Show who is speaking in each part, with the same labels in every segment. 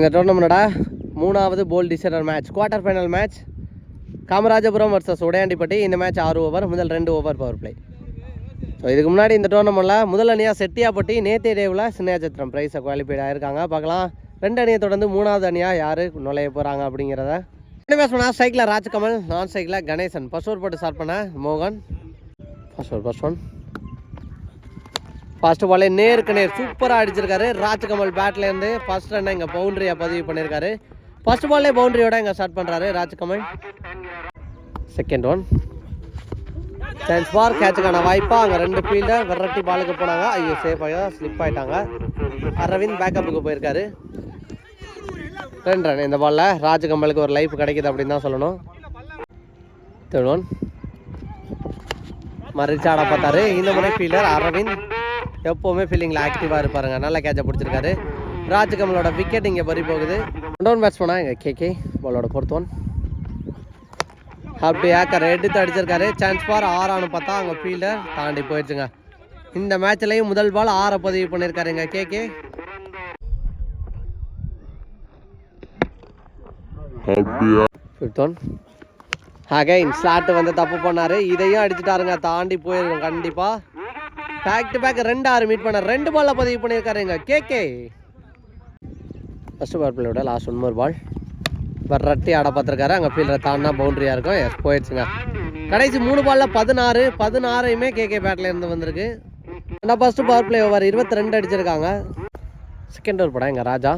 Speaker 1: இந்த டோர்னமெண்டோட மூணாவது போல் decider match quarter final match Kamarajapuram versus Udayandipatti. இந்த மேட்ச் ஆறு ஓவர் முதல் ரெண்டு ஓவர் பவர் பிளே ஸோ இதுக்கு முன்னாடி இந்த டோர்னமெண்ட்டில் முதல் அணியாக செட்டியாப்பட்டி நேத்திய டேவில் சின்னையாச்சத்திரம் ப்ரைஸை குவாலிஃபைட் ஆகிருக்காங்க பார்க்கலாம். ரெண்டு அணியை தொடர்ந்து மூணாவது அணியாக யார் நுழைய போகிறாங்க அப்படிங்கிறத. பேஸ் பண்ணால் சைக்கிளில் ராஜ்கமல் நான் சைக்கிளில் கணேசன். ஃபர்ஸ்ட் ஓவர் போட்டு ஸ்டார்ட் பண்ண மோகன். First over first one first பாலே நேருக்கு நேர் சூப்பராக அடிச்சிருக்காரு. ராஜ்கமல் பேட்லேருந்து ஃபர்ஸ்ட் ரன்னை இங்கே பவுண்டரியை பதிவு பண்ணியிருக்காரு ஃபர்ஸ்ட் பால்லே பவுண்டரியோட இங்கே ஸ்டார்ட் பண்ணுறாரு Rajkamal. Second one chance for கேட்சுக்கான வாய்ப்பாக அங்கே ரெண்டு ஃபீல்டர் விரட்டி பாலுக்கு போனாங்க. ஐயோ சேஃப் ஆகி ஸ்லிப் ஆயிட்டாங்க. அரவிந்த் பேக்கப்புக்கு போயிருக்காரு. ரெண்டு ரன் இந்த பாலில் ராஜ்கமலுக்கு ஒரு லைஃப் கிடைக்குது அப்படின்னு தான் சொல்லணும். தேர்ட் ஒன் மறிச்சாட பார்த்தாரு. இந்த முறை ஃபீல்டர் அரவிந்த். எப்போவுமே ஃபீல்டிங்கில் ஆக்டிவாக இருப்பாருங்க. நல்ல கேட்சை பிடிச்சிருக்காரு. ராஜ்கமலோட விக்கெட் இங்கே பறி போகுது. ஒன் பேட்ஸ்மேனா இங்கே கேகே பாலோட ஃபோர்த் ஒன் அப்படி ஏக்கர் எடுத்து அடிச்சிருக்காரு. சான்ஸ் பார் ஆறான்னு பார்த்தா அங்கே ஃபீல்டர் தாண்டி போயிடுச்சுங்க. இந்த மேட்ச்லையும் முதல் பால் ஆறை பதிவு பண்ணியிருக்காருங்க KK fifth one again slot வந்து தப்பு பண்ணாரு. இதையும் அடிச்சுட்டாருங்க. தாண்டி போயிருக்கும். கண்டிப்பாக பேக் டு பேக் ரெண்டு ஆறு மீட் பண்ண ரெண்டு பால்ல பதிவு பண்ணியிருக்காருங்க கே ஃபர்ஸ்ட் பால் பிள்ளையோட லாஸ்ட் ஒன் மோர் பால் ரட்டி ஆட பார்த்துருக்காரு. அங்கே ஃபீல்டர் தாண்டினா பவுண்டரியாக இருக்கும். எஸ் போயிடுச்சுங்க. கடைசி மூணு பாலில் பதினாறு பதினாறையுமே கே கே பேட்டில் இருந்து வந்திருக்கு. ஆனால் ஃபஸ்ட்டு பவர் பிளே ஓவர் இருபத்தி ரெண்டு அடிச்சிருக்காங்க. செகண்ட் ஓவர் படம் எங்கள் ராஜா?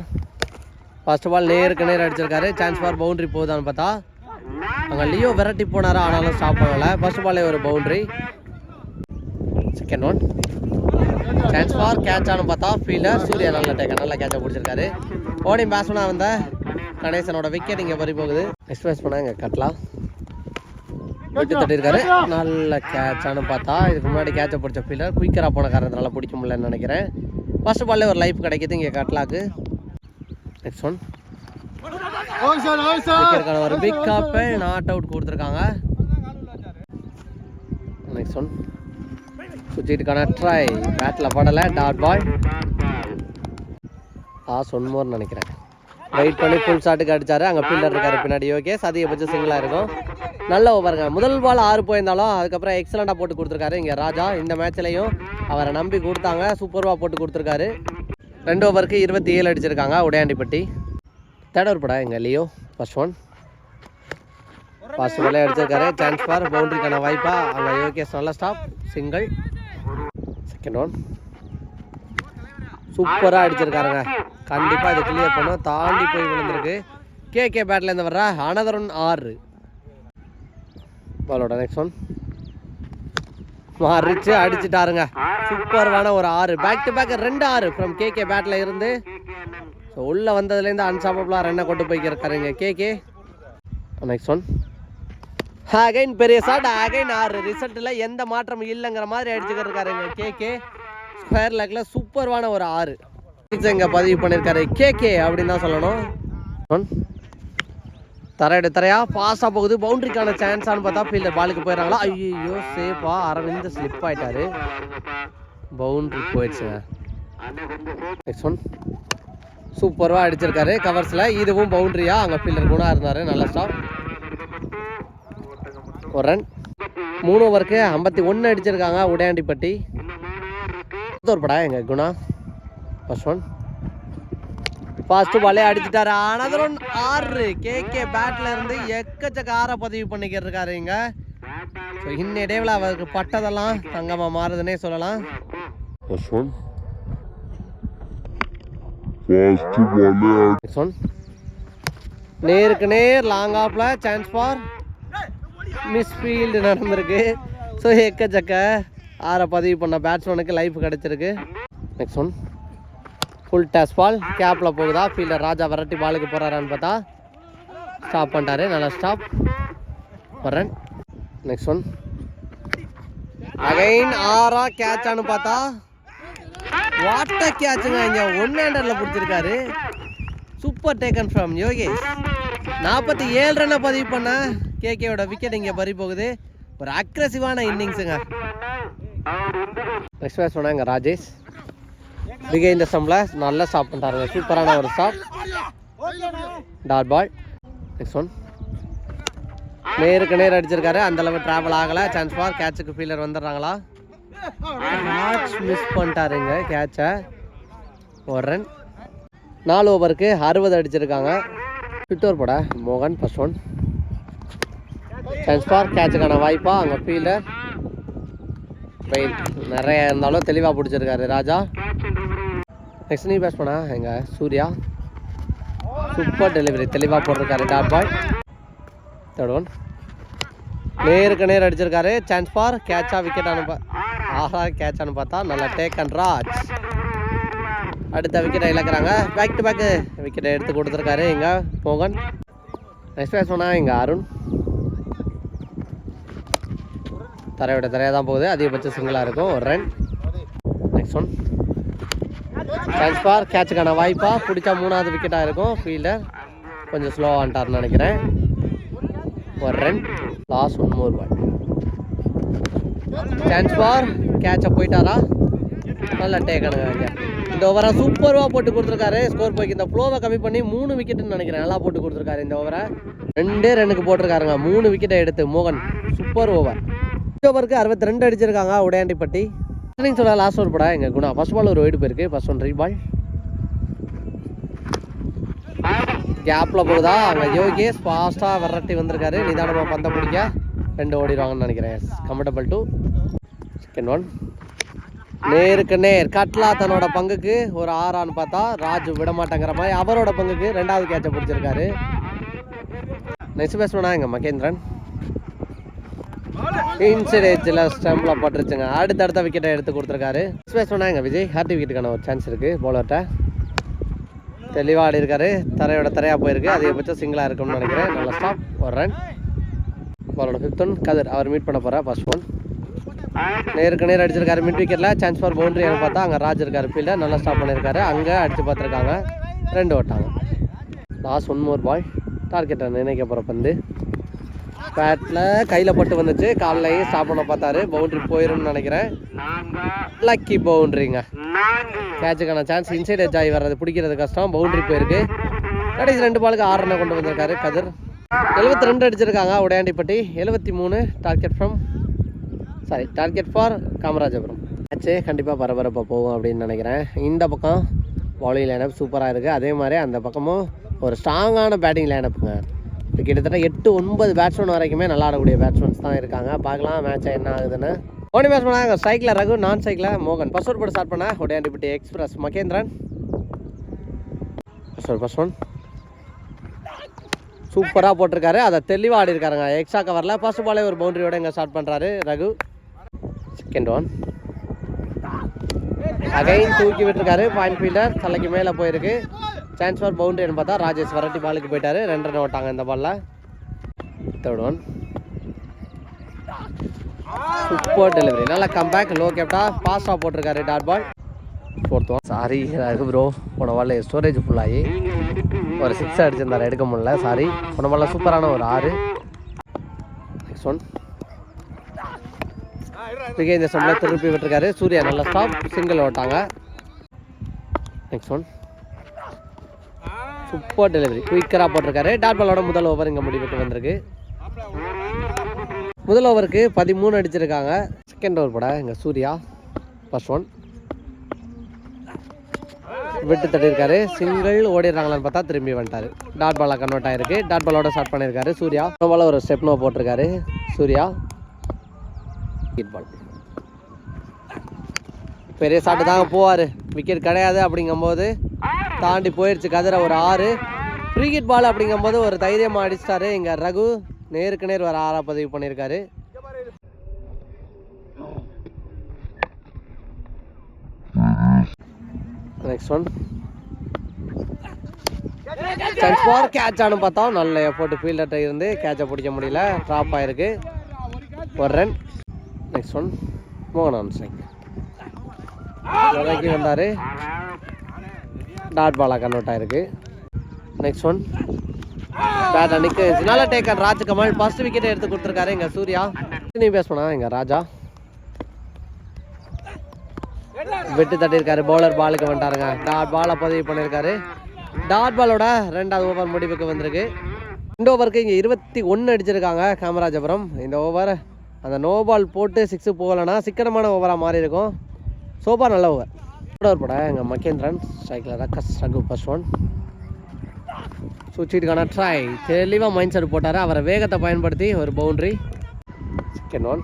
Speaker 1: ஃபர்ஸ்ட் பால் நேருக்கு நேர் அடிச்சிருக்காரு. சான்ஸ் ஃபார் பவுண்டரி போகுதான்னு பார்த்தா அங்கே லியோ விரட்டி போனாரா? ஆனாலும் ஸ்டாப் பண்ணலை. ஃபர்ஸ்ட் பாலே ஒரு boundary second one chance for catch ஆனு பார்த்தா ஃபீல்டர் சூர்யா நல்ல டேக்கர் நல்ல கேட்சை பிடிச்சிருக்காரு. ஓடி பேட்ஸ்மனாக வந்த கணேசனோட விக்கெட் இங்கே பறி போகுது. நெக்ஸ்ட் பேட்ஸ்மனாக இங்கே கட்லா விட்டு தட்டியிருக்காரு நல்ல கேட்சானு பார்த்தா இதுக்கு முன்னாடி கேட்சை பிடிச்ச ஃபீல்டர் குயிக்கராக போன காரணத்தினால பிடிக்க முடியலன்னு நினைக்கிறேன். ஃபர்ஸ்ட் பால்லே ஒரு லைஃப் கிடைக்குது இங்கே கட்லாக்கு நெக்ஸ்ட் ஒன் ஒரு பிக் காப்பு நாட் அவுட் கொடுத்துருக்காங்க. நெக்ஸ்ட் ஒன் சுற்றிட்டுக்கான ட்ரை பேட்டில் படலை. டாட் பாய் பாஸ் ஒன் மோர் நினைக்கிறேன். வெயிட் பண்ணி ஃபுல் ஷாட்டுக்கு அடிச்சாரு. அங்கே ஃபீல்டர் இருக்காரு பின்னாடி. ஓகே அதிகபட்ச சிங்கிளாக இருக்கும். நல்ல ஓவருங்க முதல் பால் ஆறு போயிருந்தாலும் அதுக்கப்புறம் எக்ஸலண்ட்டாக போட்டு கொடுத்துருக்காரு இங்கே ராஜா. இந்த மேட்ச்லையும் அவரை நம்பி கொடுத்தாங்க. சூப்பர்வாக போட்டு கொடுத்துருக்காரு. ரெண்டு ஓவருக்கு இருபத்தி ஏழு அடிச்சிருக்காங்க. உடையாண்டிப்பட்டி. தேர்ட் ஓவர் படா எங்கள் லியோ ஃபர்ஸ்ட் ஒன் ஃபர்ஸ்ட் பாலே அடிச்சிருக்காரு. சான்ஸ் ஃபார் பவுண்டரிக்கான வாய்ப்பா. அங்கே யோகேஷ் நல்ல ஸ்டாப் சிங்கிள் செகண்ட் ஒன். சூப்பராக அடிச்சிருக்காருங்க. கண்டிப்பாக இது கிளியர் பண்ணும். தாண்டி போய் விழுந்திருக்கு. கே கே பேட்லேருந்து வர்ற அனதர் ஒன் ஆறு. பாலோட நெக்ஸ்ட் ஒன் மாறிச்சு அடிச்சிட்டாருங்க. சூப்பரான ஒரு ஆறு. பேக் டு பேக் ரெண்டு ஆறு ஃப்ரம் கே கே பேட்டில் இருந்து. ஸோ உள்ளே வந்ததுலேருந்து அன்சாப்பபிளாக ரன்னை கொண்டு போய்க்கிருக்காருங்க K K next one again பெரிய ஷாட் அகைன் ஆறு. ரிசல்ட்டில் எந்த மாற்றமும் இல்லைங்கிற மாதிரி அடிச்சுக்கிட்டு இருக்காருங்க கே கே ஸ்கொயர் லெக்கில் சூப்பர்வான ஒரு ஆறு. இங்கே பதிவு பண்ணியிருக்காரு கே கே அப்படின்னு தான் சொல்லணும். ஒன் தர எடு தரையா? பாஸாக போகுது. பவுண்டரிக்கான சான்ஸான்னு பார்த்தா ஃபீல்டர் பாலுக்கு போயிடறாங்களா? ஐயோ சேஃபா அரவிந்த் ஸ்லிப் ஆயிட்டாரு. பவுண்டரி போயிடுச்சுங்க. நெக்ஸ்ட் ஒன் சூப்பராக அடிச்சிருக்காரு. கவர்ஸில் இதுவும் பவுண்டரியா அங்கே ஃபீல்டர் குணா இருந்தார். நல்ல ஸ்டாப் ஒரு ரன் மூணு ஓவருக்கு ஐம்பத்தி ஒன்று அடிச்சிருக்காங்க உடையாண்டிப்பட்டி. ஒரு படா எங்கள் குணா. ஃபர்ஸ்ட் ஒன் ஃபர்ஸ்ட் பாலே அடிச்சிட்டாரு. அனதர் ஒன் ஆறு. கே கே பேட்ல இருந்து எக்கச்சக்க ஆற பதிவு பண்ணிக்கிட்டு இருக்காரு இங்க. ஸோ இன்னிடைவில் அவருக்கு பட்டதெல்லாம் தங்கமா மாறுதுன்னே சொல்லலாம். Next one. நேருக்கு நேர் லாங் ஆஃப்ல சான்ஸ் ஃபார் மிஸ் ஃபீல்டு நடந்திருக்கு ஸோ எக்கச்சக்க ஆரை பதிவு பண்ண பேட்ஸ்மேனுக்கு லைஃப் கிடச்சிருக்கு. Next one full toss ball கேப்பில் போகுதா? ஃபீல்டர் ராஜா விரட்டி பாலுக்கு போகிறாரான்னு பார்த்தா ஸ்டாப் பண்ணிட்டாரு. நல்லா ஸ்டாப் வரேன் நெக்ஸ்ட் ஒன் அகைன் ஆறா கேட்சான்னு பார்த்தா வாட்ட கேட்சுங்க இங்கே. ஒன் ஹேண்டரில் பிடிச்சிருக்காரு. சூப்பர் டேக்கன் ஃப்ரம் யோகேஷ் நாற்பத்தி ஏழு ரன்னை பதிவு பண்ண கேகேவோட விக்கெட் இங்கே பறி போகுது. ஒரு அக்ரஸிவான இன்னிங்ஸுங்க. நெக்ஸ்ட் பேட்ச் பண்ணாங்க இங்கே ராஜேஷ். விகே இந்த சம்பில் நல்லா ஸ்டாப் பண்ணிட்டாருங்க. சூப்பரான ஒரு stop dot ball next one நேருக்கு நேர் அடிச்சிருக்காரு. அந்த அளவு டிராவல் ஆகலை. சான்ஸ் பார் கேட்சுக்கு ஃபீலர் வந்துடுறாங்களா? மேட்ச் மிஸ் பண்ணிட்டாருங்க கேட்சை ஒரு ரன் நாலு ஓவருக்கு அறுபது அடிச்சிருக்காங்க. ஃபிட்டோர் போட. மோகன் ஃபர்ஸ்ட் ஒன் சான்ஸ் ஃபார் கேட்சுக்கான வாய்ப்பா. அங்கே ஃபீல்டர் வெயில் நிறைய இருந்தாலும் தெளிவாக பிடிச்சிருக்காரு ராஜா. நெக்ஸ்ட் நீ பேஸ் பண்ணா எங்கள் சூர்யா. சூப்பர் டெலிவரி தெளிவாக போட்டிருக்காரு டாட் பாய் தேர்ட் ஒன் நேருக்கு நேர் அடிச்சிருக்காரு. சான்ஸ் ஃபார் கேட்சா விக்கெட் அனுப்ப ஆஹா கேட்ச் பார்த்தா நல்லா டேக் அண்ட் ராஜ் அடுத்த விக்கெட்டை இழக்கிறாங்க. பேக் டு பேக்கு விக்கெட்டை எடுத்து கொடுத்துருக்காரு. இங்கே போகன் நெக்ஸ்ட் பேஸ் பண்ணா இங்கே அருண். தரையோட தரையாக தான் போகுது. அதிகபட்ச சிங்கிளாக இருக்கும். ஒரு run next one chance for கேட்சுக்கான வாய்ப்பா. பிடிச்சா மூணாவது விக்கெட்டாக இருக்கும். ஃபீல்டர் கொஞ்சம் ஸ்லோவாக ஆன்ட்டார்னு நினைக்கிறேன். ஒரு run last one more ball chance for கேட்சை போயிட்டாரா? நல்லா டேக் அனுங்க இந்த ஓவரை சூப்பராக போட்டு கொடுத்துருக்காரு. ஸ்கோர் போய்க்கு. இந்த ஃப்ளோவை கம்மி பண்ணி மூணு விக்கெட்டுன்னு நினைக்கிறேன். நல்லா போட்டு கொடுத்துருக்காரு இந்த ஓவரை ரெண்டே ரன்னுக்கு போட்டிருக்காருங்க. மூணு விக்கெட்டை எடுத்து மோகன். சூப்பர் ஓவர் ஓவருக்கு அறுபத்தி ரெண்டு அடிச்சிருக்காங்க. உடையாண்டிப்பட்டி. இன்னிங் சொல்ல லாஸ்ட் ஓவர் போட. எங்கள் குணா. ஃபஸ்ட் பால் ஒரு ஒயிட் போயிருக்கு. ஃபஸ்ட் ஒன் ரீ பால் கேப்பில் போகுதா? அங்கே யோகேஷ் ஃபாஸ்ட்டாக விரட்டி வந்திருக்காரு. நிதானமாக பந்த பிடிக்க. ரெண்டு ஓடிடுவாங்கன்னு நினைக்கிறேன். கம்ஃபர்டபுள் டூ செகண்ட் ஒன் நேருக்கு நேர். கட்லா தன்னோட பங்குக்கு ஒரு ஆறான்னு பார்த்தா ராஜு விட மாட்டேங்கிற மாதிரி அவரோட பங்குக்கு ரெண்டாவது கேட்சை பிடிச்சிருக்காரு. நெக்ஸ்ட் பேட்ஸ்மேனா எங்க மகேந்திரன். இன்சைட் ஏஜில் ஸ்டம்பில் பட்டுருச்சுங்க. அடுத்தடுத்த விக்கெட்டை எடுத்து கொடுத்துருக்காரு. நெக்ஸ்ட் பேட்ஸ்மேனா எங்க விஜய். ஹார்டி விக்கெட்டுக்கான ஒரு சான்ஸ் இருக்குது போலர்ட்ட தெளிவாக ஆடி இருக்காரு. தரையோட தரையாக போயிருக்கு. அதிகபட்சம் சிங்கிளாக இருக்கும்னு நினைக்கிறேன். நல்ல ஸ்டாப் ஒரு ரன் பாலோட ஃபிஃப்த் ஒன் கதிர் அவர் மீட் பண்ண போகிறா ஃபர்ஸ்ட் ஒன் நேருக்கு நேர் அடிச்சிருக்காரு மிட் விக்கெட்டில் சான்ஸ் ஃபார் பவுண்டரி பார்த்தா அங்கே ராஜ் இருக்காரு ஃபீல்டர் நல்லா ஸ்டாப் பண்ணியிருக்காரு அங்கே அடித்து பார்த்துருக்காங்க ரெண்டு ஓட்டாங்க. லாஸ்ட் ஒன் மோர் பால் டார்கெட்டை நினைக்க போகிற பந்து. பேட்டில் கையில் பட்டு வந்துச்சு. காலையும் ஸ்டாப் பண்ண பார்த்தாரு. பவுண்டரி போயிரும்னு நினைக்கிறேன். லக்கி பவுண்டரிங்க கேட்சுக்கான சான்ஸ் இன்சைட் எஜ் ஆகி வர்றது பிடிக்கிறது கஷ்டம். பவுண்டரி போயிருக்கு. கடைசி ரெண்டு பாலுக்கு ஆறு கொண்டு வந்திருக்காரு கதிர். எழுபத்தி ரெண்டு அடிச்சிருக்காங்க உடையாண்டிப்பட்டி. எழுபத்தி மூணு target from sorry target for Kamarajapuram. Match கண்டிப்பாக பரபரப்பாக போகும் அப்படின்னு நினைக்கிறேன். இந்த பக்கம் பவுலிங் லைனப் சூப்பராக இருக்குது அதே மாதிரி அந்த பக்கமும் ஒரு ஸ்ட்ராங்கான பேட்டிங் லைனப்புங்க இப்போ கிட்டத்தட்ட எட்டு ஒன்பது பேட்ஸ்மேன் வரைக்குமே நல்லா ஆடக்கூடிய பேட்ஸ்மேன்ஸ் தான் இருக்காங்க. பார்க்கலாம் மேட்ச் என்ன ஆகுதுன்னு. ஓனி பேட்ஸ்மேனாக சைக்கிளில் ரகு நான் சைக்கிளில் மோகன். ஃபர்ஸ்ட் போட்டு ஸ்டார்ட் பண்ண Udayandipatti express Mahendran. First first one சூப்பராக போட்டிருக்காரு. அதை தெளிவாக ஆடி இருக்காருங்க எக்ஸ்ட்ரா கவரில் ஃபர்ஸ்ட் பாலே ஒரு பவுண்டரியோட இங்கே ஸ்டார்ட் பண்ணுறாரு ரகு. செகண்ட் ஒன் அகைன் தூக்கி விட்டுருக்காரு. பாயிண்ட் ஃபீல்டர் தலைக்கு மேலே போயிருக்கு. சான்ஸ் ஃபார் பவுண்டரின்னு பார்த்தா ராஜேஷ் வரட்டி பாலுக்கு போயிட்டாரு. ரெண்டு ரன் ஓட்டாங்க இந்த பாலில் தேர்ட் ஒன் சூப்பர் டெலிவரி நல்லா கம்பேக் லோ கேப்டா ஃபாஸ்ட்டாக போட்டிருக்காரு dot ball fourth one sorry Raghu bro போன பால் ஸ்டோரேஜ் ஃபுல்லாகி ஒரு சிக்ஸ் அடிச்சிருந்தாரு. எடுக்க முடியல. சாரி போன சூப்பரான ஒரு ஆறு. நெக்ஸ்ட் ஒன் மிக இந்த சம்மில் திருப்பி விட்டுருக்காரு. சூர்யா நல்லா ஸ்டாப் சிங்கிள் ஓட்டாங்க. நெக்ஸ்ட் ஒன் சூப்பர் டெலிவரி குயிக்கராக போட்டிருக்காரு. டாட் பாலோட முதல் ஓவர் இங்கே முடிவுக்கு வந்திருக்கு. முதல் ஓவருக்கு பதிமூணு அடிச்சிருக்காங்க. செகண்ட் ஓவர் போட இங்கே சூர்யா. ஃபர்ஸ்ட் ஒன் விட்டு தட்டியிருக்காரு சிங்கிள் ஓடிடுறாங்களான்னு பார்த்தா திரும்பி வந்துட்டாரு. டாட் பாலாக கன்வெர்ட் ஆயிருக்கு. டாட் பாலோட ஸ்டார்ட் பண்ணியிருக்காரு சூர்யா. பால ஒரு ஸ்டெப்னோ போட்டிருக்காரு சூர்யா. பால் பெரிய சாட்டு தாங்க போவார். விக்கெட் கிடையாது அப்படிங்கும்போது தாண்டி போயிடுச்சு கதிர ஒரு ஆறு. கிரிக்கெட் பால் அப்படிங்கும்போது ஒரு தைரியமாக அடிச்சிட்டாரு. இங்கே ரகு நேருக்கு நேர் வர ஆறா பதிவு பண்ணியிருக்காரு. Next one chance for catch ஆனும் பார்த்தா நல்ல எஃபோர்ட் ஃபீல்டர்கிட்ட இருந்து கேட்சை பிடிக்க முடியல. ட்ராப் ஆயிருக்கு. ஒரு ரன் நெக்ஸ்ட் ஒன் மோகன் ஆன் ஸ்ட்ரைக் வந்தார் டாட் பாலாக கன்வெர்ட் ஆயிருக்கு. நெக்ஸ்ட் ஒன் பேட் அன்னைக்கு நல்ல taker Raj Kamal first wicket எடுத்து கொடுத்துருக்காரு எங்கள் சூர்யா. நீ பேஸ் பண்ணா எங்கள் ராஜா. விட்டு தட்டியிருக்காரு பவுலர் பாலுக்கு வந்துட்டாருங்க. டாட் பாலை பதிவு பண்ணியிருக்காரு. டாட் பாலோட ரெண்டாவது ஓவர் முடிவுக்கு வந்திருக்கு. ரெண்டு ஓவருக்கு இங்கே இருபத்தி ஒன்று அடிச்சிருக்காங்க காமராஜபுரம். இந்த ஓவர் அந்த நோ பால் போட்டு சிக்ஸு போகலைன்னா சிக்கனமான ஓவராக மாறி இருக்கும். சோபா நல்ல ஓவர் ஓவர் பட எங்கள் மகேந்திரன் ஸ்ட்ரைக்கில் ரக்கஸ் ரகு ஃபர்ஸ்ட் ஒன் சுவிட்சிட்டுக்கான ட்ரை தெளிவாக மைண்ட் செட் போட்டார். அவரை வேகத்தை பயன்படுத்தி ஒரு boundary second one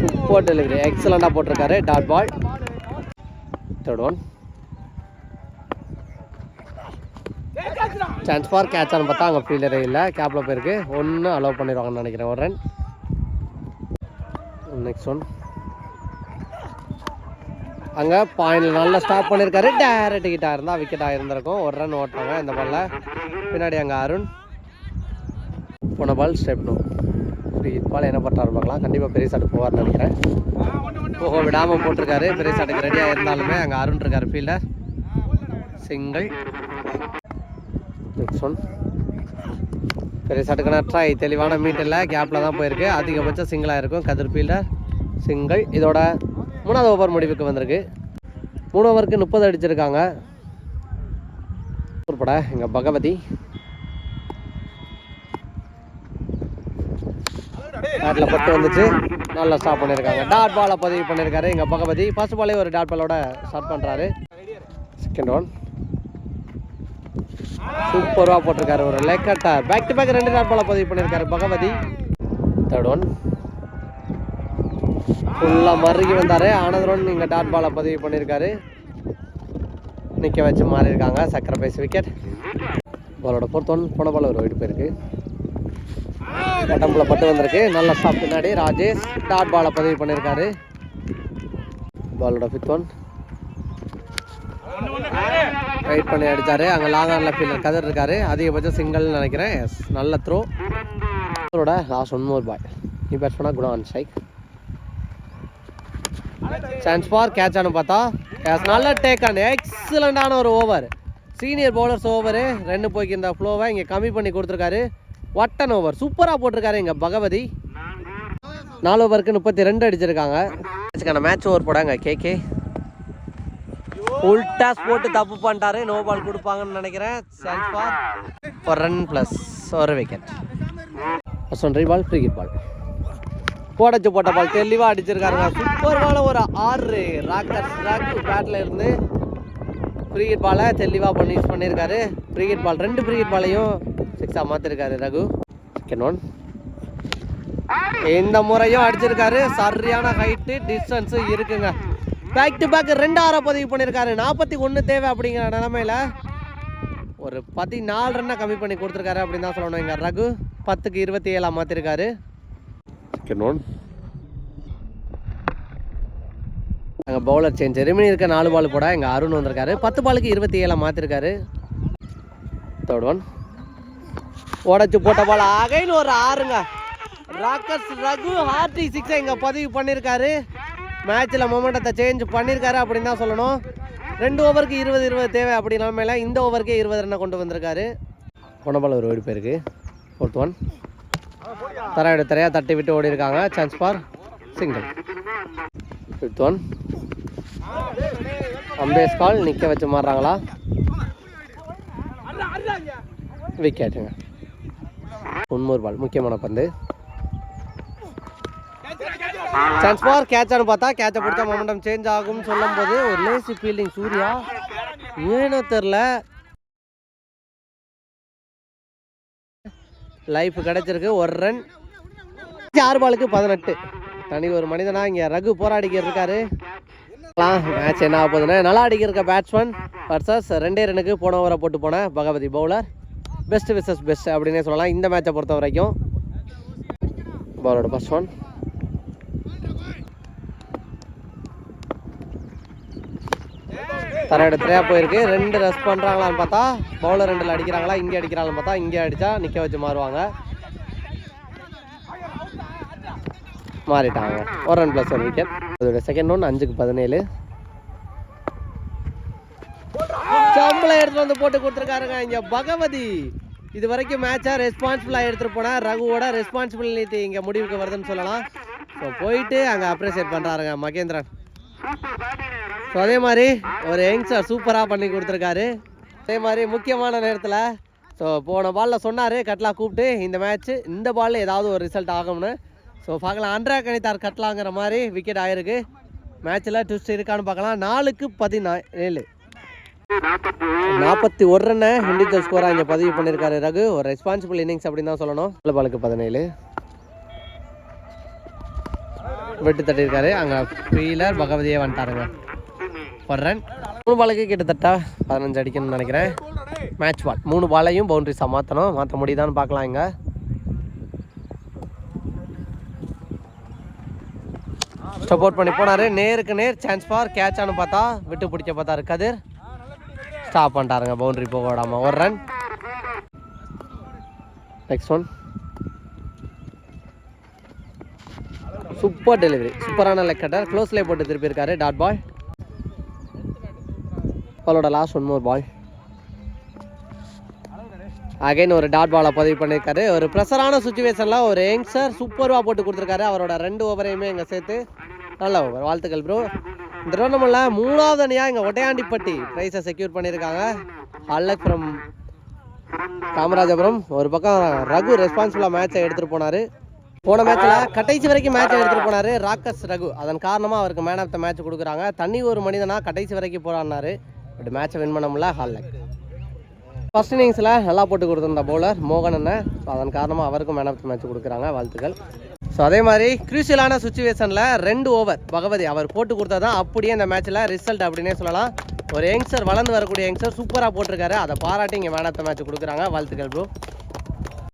Speaker 1: super delivery எக்ஸலண்டாக போட்டிருக்காரு. Dot ball third one chance for கேட்சான்னு பார்த்தா அங்கே ஃபீல்டரே இல்லை. கேப்பில் போயிருக்கு. ஒன்று அலோவ் பண்ணிடுவாங்கன்னு நினைக்கிறேன். ஒரு ரன் நெக்ஸ்ட் ஒன் அங்கே பாயிண்டில் நல்லா ஸ்டாப் பண்ணியிருக்காரு டேரக்ட் கிட்டா இருந்தால் விக்கெட்டாக இருந்திருக்கும். ஒரு ரன் ஓட்டாங்க இந்த பாலில் பின்னாடி அங்கே அருண். போன பால் ஸ்டெப்னும் ஃப்ரீ பால் என்ன பண்ணுறாரு பார்க்கலாம். கண்டிப்பாக பெரிய சாட்டு போவார்னு நினைக்கிறேன். போக விடாமல் போட்டிருக்காரு. பெரிய சாட்டுக்கு ரெடியாக இருந்தாலுமே அங்கே அருண் இருக்கார் ஃபீல்டர் சிங்கிள் நெக்ஸ்ட் ஒன் பெரிய சாட்டுக்கான ட்ரை தெளிவான மீட்டில் கேப்பில் தான் போயிருக்கு. அதிகபட்சம் சிங்கிளாக இருக்கும். கதிர் ஃபீல்டர் சிங்கிள் இதோட மூணாவது ஓவர் முடிவுக்கு வந்திருக்கு. மூணு ஓவருக்கு முப்பது அடிச்சிருக்காங்க. உட்பட எங்கள் பகவதி. பேட்டில் பட்டு வந்துச்சு. நல்லா ஸ்டாப் பண்ணியிருக்காங்க டாட் பாலை பதிவு பண்ணியிருக்காரு எங்கள் பகவதி ஃபர்ஸ்ட் பாலே ஒரு டாட் பாலோட ஸ்டார்ட் பண்ணுறாரு செகண்ட் ஒன் சூப்பராக போட்டிருக்காரு ஒரு லெக் பேக் டு பேக் ரெண்டு டாட் பதிவு பண்ணியிருக்காரு பகவதி. தேர்ட் ஒன் ஃபுல்லாக மறுகி வந்தார். ஆனந்தரோன் இங்கே டாட் பாலை பதிவு பண்ணியிருக்காரு. நிற்க வச்சு மாறியிருக்காங்க. சக்கரை பைஸ் விக்கெட் பாலோட பொறுத்தவன் போன பால் ஒரு ஒயிட் போயிருக்கு. உடம்புல பட்டு வந்திருக்கு. நல்ல ஸ்டாப் பின்னாடி ராஜேஷ். டாட் பாலை பதிவு பண்ணியிருக்காரு. பாலோட ஃபிஃப்த் ஒன் ரைட் பண்ணி அடிச்சாரு. அங்கே லாங் ஆன்ல ஃபீல்டர் கதர் இருக்காரு. அதிகபட்சம் சிங்கிள்னு நினைக்கிறேன். எஸ் நல்ல த்ரோ அவரோட லாஸ்ட் ஒன் மோர் பாய் நீ பேட்ஸ் பண்ணால் good on strike chance for catch ஆனு பார்த்தா கேஸ் நல்ல டேக் ஆன் எக்ஸலண்டான ஒரு ஓவர் சீனியர் பவுலர்ஸ் ஓவரு ரெண்டு போய்க்கு இந்த ஃப்ளோவை இங்கே கம்மி பண்ணி கொடுத்துருக்காரு. ஒட்டன் ஓவர் சூப்பராக போட்டிருக்காரு இங்கே பகவதி. நாலு ஓவருக்கு முப்பத்தி ரெண்டு அடிச்சிருக்காங்க. மேட்சுக்கான மேட்ச் ஓவர் போடாங்க கேகே உல்டாஸ் போட்டு தப்பு பண்ணிட்டாரு. நோ பால் கொடுப்பாங்கன்னு நினைக்கிறேன். சான்ஸ் ஃபார் ஒரு ரன் ப்ளஸ் ஒரு wicket first one ball free ball போடச்சு போட்ட பால் தெளிவாக அடிச்சிருக்காருங்க. சூப்பரான ஒரு ஆறு. ராக்கர்ஸ் ராக் பேட்டில் இருந்து ஃப்ரீகிட் பாலை தெளிவாக பண்ணி யூஸ் பண்ணியிருக்காரு. ஃப்ரீகிட் பால் ரெண்டு ஃப்ரீகிட் பாலையும் சிக்ஸாக மாற்றிருக்காரு ரகு. செகண்ட் ஒன் இந்த முறையும் அடிச்சிருக்காரு. சரியான ஹைட்டு டிஸ்டன்ஸு இருக்குங்க. பேக் டு பேக் ரெண்டு ஆற பதிவு பண்ணியிருக்காரு நாற்பத்தி ஒன்று தேவை அப்படிங்கிற நிலமையில ஒரு பதினாலு ரன்னை கம்மி பண்ணி கொடுத்துருக்காரு அப்படின்னு தான் சொல்லணும். இங்கே ரகு பத்துக்கு இருபத்தி ஏழாக மாற்றிருக்காரு. அங்கே பவுலர் சேஞ்ச் ரிமினி இருக்க நாலு பால் போட. எங்கள் அருண் வந்திருக்காரு. பத்து பாலுக்கு இருபத்தி ஏழாக மாற்றிருக்காரு தேர்ட் ஒன் உடச்சு போட்ட பால் அகைன்னு ஒரு ஆறுங்க. ராக்கர்ஸ் ரகு ஹார்டி சிக்ஸை இங்கே பதிவு பண்ணியிருக்காரு மேட்ச்சில் மொமெண்டத்தை சேஞ்ச் பண்ணியிருக்காரு அப்படின்னு தான் சொல்லணும். ரெண்டு ஓவருக்கு இருபது இருபது தேவை அப்படி இல்லாமல் இந்த ஓவருக்கே இருபது ரன்னை கொண்டு வந்திருக்காரு. கொண்டபால் ஒரு ஓடி போயிருக்கு. ஃபோர்த் ஒன் தரையோட தரையாக தட்டி விட்டு ஓடி இருக்காங்க. Chance for single fifth one அம்பேஸ் கால் நிற்க வச்சு மாறுறாங்களா? விக்கெட்டுங்க முன்னூறு பால் முக்கியமான பந்து. சான்ஸ் ஃபார் கேட்சானு பார்த்தா கேட்சை பிடிச்சா மொமெண்டம் சேஞ்ச் ஆகும்னு சொல்லும்போது ஒரு லேசி ஃபீல்டிங் சூர்யா. ஏனோ தெரில. லைஃப் கிடைச்சிருக்கு. ஒரு ரன் ஆறு பாலுக்கு பதினெட்டு. தனி ஒரு மனிதனா இங்கே ரகு போராடிக்கிட்டு இருக்காரு. மேட்ச் என்ன ஆக போகுதுன்னா? நல்லா அடிக்கிற பேட்ஸ்மேன் வர்சஸ் ரெண்டே ரனுக்கு போன ஓவரை போட்டு போன Bhagavathi bowler best versus best அப்படின்னே சொல்லலாம். இந்த மேட்சை பொறுத்த வரைக்கும் பவுலரோட ஃபர்ஸ்ட் ஒன் தர இடத்துலையா போயிருக்கு. ரெண்டு ரெஸ்ட் பண்ணுறாங்களான்னு பார்த்தா பவுலர் ரெண்டில் அடிக்கிறாங்களா இங்கே அடிக்கிறாங்கன்னு பார்த்தா இங்கே அடித்தா நிற்க வச்சு மாறுவாங்க. மாறிட்டாங்க. ஒரு ரன் ப்ளஸ் ஒரு விக்கெட் அதோட செகண்ட் ஒன் அஞ்சுக்கு பதினேழு. சம்பளம் எடுத்துட்டு வந்து போட்டு கொடுத்துருக்காருங்க இங்க பகவதி. இது வரைக்கும் மேட்சை ரெஸ்பான்சிபிளாக எடுத்துகிட்டு போனால் ரகுவோட ரெஸ்பான்சிபிலிட்டி இங்கே முடிவுக்கு வருதுன்னு சொல்லலாம். ஸோ போயிட்டு அங்கே அப்ரிசியேட் பண்ணுறாருங்க மகேந்திரன். ஸோ அதே மாதிரி ஒரு யங்ஸ்டர் சூப்பராக பண்ணி கொடுத்துருக்காரு. அதே மாதிரி முக்கியமான நேரத்தில் ஸோ போன பாலில் சொன்னார் கட்லா கூப்பிட்டு இந்த மேட்ச்சு இந்த பாலில் ஏதாவது ஒரு ரிசல்ட் ஆகும்னு. ஸோ பார்க்கலாம். அன்றா கணித்தார் கட்லாங்கிற மாதிரி விக்கெட் ஆயிருக்கு. மேட்ச்சில் ட்விஸ்ட் இருக்கான்னு பார்க்கலாம். நாலுக்கு பதினேழு நாற்பத்தி ஒரு ரன்னை இண்டிவிஜுவல் ஸ்கோராக இங்கே பதிவு பண்ணியிருக்காரு ரகு. ஒரு ரெஸ்பான்சிபிள் இன்னிங்ஸ் அப்படின்னு தான் சொல்லணும். நல்ல பாலுக்கு பதினேழு. வெட்டு தட்டியிருக்காரு அங்கே ஃபீலர் பகவதியே வந்துட்டாருங்க. போடுறேன் மூணு பாலுக்கு கிட்டத்தட்ட பதினஞ்சு அடிக்கணும்னு நினைக்கிறேன். மேட்ச் பால் மூணு பாலையும் பவுண்டரிஸாக மாற்றணும் மாற்ற முடியுதான்னு பார்க்கலாம் இங்கே. சப்போர்ட் பண்ணி போனார். நேருக்கு நேர் சான்ஸ் பார். கேட்சானு பார்த்தா விட்டு பிடிக்க பார்த்தாரு கதிர். ஸ்டாப் பண்ணிட்டாருங்க. பவுண்டரி போக விடாம. ஒரு run next one super delivery சூப்பரான லெக்கட்டர் க்ளோஸ்லேயே போட்டு திருப்பியிருக்காரு. டாட் பாய் பாலோட last one more ball again ஒரு டாட் பாலை பதிவு பண்ணியிருக்காரு. ஒரு ப்ரெஷரான சுச்சுவேஷனில் ஒரு யங்ஸ்டர் சூப்பராக போட்டு கொடுத்துருக்காரு. அவரோட ரெண்டு ஓவரையுமே இங்கே சேர்த்து நல்ல ஓவர் வாழ்த்துக்கள் ப்ரோ திருவண்ணாமலையில் மூணாவது அணியாக இங்கே ஒட்டையாண்டிப்பட்டி ப்ரைஸை செக்யூர் பண்ணியிருக்காங்க. அல்லக் ஃப்ரம் காமராஜபுரம். ஒரு பக்கம் ரகு ரெஸ்பான்சிபிளாக மேட்சை எடுத்துகிட்டு போனார். போன மேட்ச்சில் கடைசி வரைக்கும் மேட்ச் எடுத்துகிட்டு போனார். ராக்கஸ் ரகு. அதன் காரணமாக அவருக்கு மேன் ஆஃப் த மேட்ச் கொடுக்குறாங்க. தண்ணி ஒரு மனிதனா கடைசி வரைக்கும் போராடினாரு. பட் மேட்சை வின் பண்ண முடியல ஹால்லக் ஃபர்ஸ்ட் இன்னிங்ஸில் நல்லா போட்டு கொடுத்துருந்த பவுலர் மோகன் அண்ணன். ஸோ அதன் காரணமாக அவருக்கும் மேன் ஆஃப் த மேட்ச் கொடுக்குறாங்க வாழ்த்துக்கள். ஸோ அதே மாதிரி கிரூசியலான சுச்சுவேஷனில் ரெண்டு ஓவர் பகவதி அவர் போட்டு கொடுத்ததான் அப்படியே இந்த மேட்ச்சில் ரிசல்ட் அப்படின்னே சொல்லலாம். ஒரு யங்ஸ்டர் வளர்ந்து வரக்கூடிய யங்ஸ்டர் சூப்பராக போட்டிருக்காரு. அதை பாராட்டி இங்கே மேன் ஆஃப் த மேட்ச் கொடுக்குறாங்க. வாழ்த்துக்கள் ப்ரோ